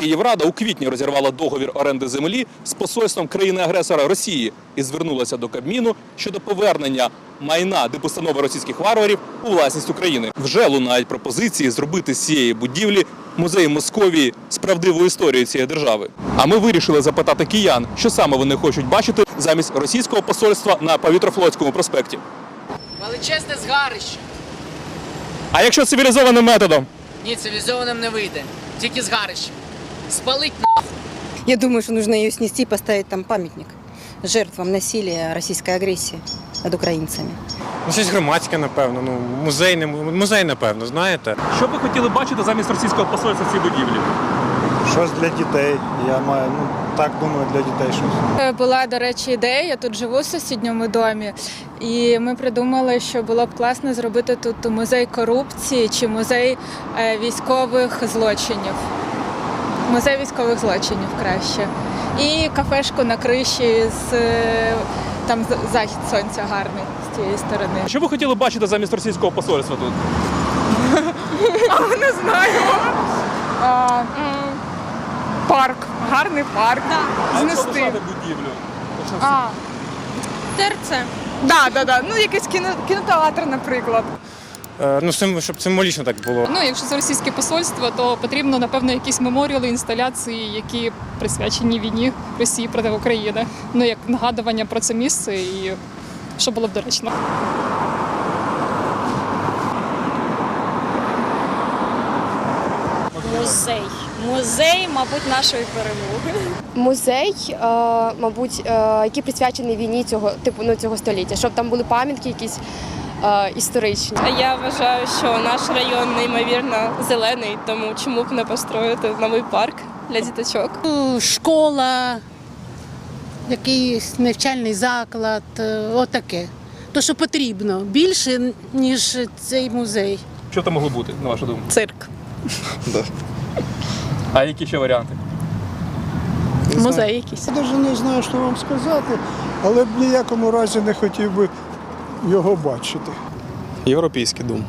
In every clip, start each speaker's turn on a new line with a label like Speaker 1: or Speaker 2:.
Speaker 1: Київрада у квітні розірвала договір оренди землі з посольством країни-агресора Росії і звернулася до Кабміну щодо повернення майна депостанови російських варварів у власність України. Вже лунають пропозиції зробити з цієї будівлі музей Московії з правдивою історією цієї держави. А ми вирішили запитати киян, що саме вони хочуть бачити замість російського посольства на повітрофлотському проспекті.
Speaker 2: Величезне згарище.
Speaker 1: А якщо цивілізованим методом?
Speaker 2: Ні, цивілізованим не вийде. Тільки згарище. Спалить нахуй.
Speaker 3: Я думаю, что нужно ее снести и поставить там памятник жертвам насилия российской агрессии над украинцами.
Speaker 4: Ну, щось громадське, напевно. Ну, музей, не му- музей, напевно, знаєте.
Speaker 1: Що б ви хотіли бачити замість російського посольства в цій будівлі?
Speaker 5: Щось для дітей. Я маю, ну так думаю, для дітей щось.
Speaker 6: Е, Була, до речі, ідея. Я тут живу в сусідньому домі, і ми придумали, що було б класно зробити тут музей корупції чи музей е, військових злочинів. Музей військових злочинів краще. І кафешку на криші з е, там захід сонця гарний з цієї сторони.
Speaker 1: Що ви хотіли бачити замість російського посольства тут?
Speaker 6: Не знаю. А, парк, гарний парк. Знести.
Speaker 1: будівлю?
Speaker 6: А. Терце. Да, да, да. Ну, якийсь кіно, кінотеатр, наприклад.
Speaker 4: Е, ну, сим- щоб символічно так було.
Speaker 7: Ну, якщо це російське посольство, то потрібно напевно якісь меморіали, інсталяції, які присвячені війні Росії проти України. Ну як нагадування про це місце і що було б доречно.
Speaker 8: Музей. Музей, мабуть, нашої перемоги.
Speaker 9: музей, е, мабуть, е, який присвячений війні цього типу ну, цього століття, щоб там були пам'ятки якісь історичні.
Speaker 8: Я вважаю, що наш район неймовірно зелений, тому чому б не построїти новий парк для діточок.
Speaker 10: школа, якийсь навчальний заклад, е, отаке. То, що потрібно більше, ніж цей музей.
Speaker 1: Що це могло бути, на вашу думку?
Speaker 8: Цирк.
Speaker 1: А які ще варіанти?
Speaker 8: Музей якийсь.
Speaker 5: Я навіть не знаю, що вам сказати, але б в ніякому разі не хотів би його бачити.
Speaker 11: Европейский дом.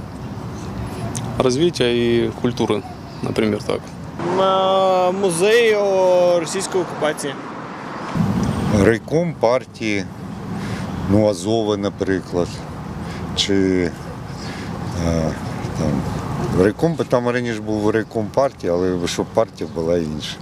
Speaker 11: Развития и культуры, например, так.
Speaker 4: Музей російської окупації.
Speaker 12: Райком партії, ну, Азови, наприклад. Чи е, там, райком, там раніше був райком партії, але щоб партія була інша.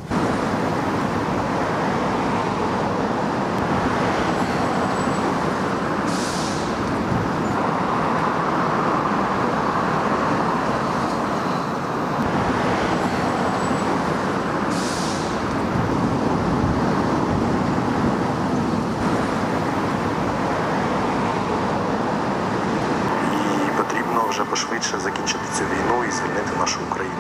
Speaker 5: Пошвидше закінчити цю війну і звільнити нашу Україну.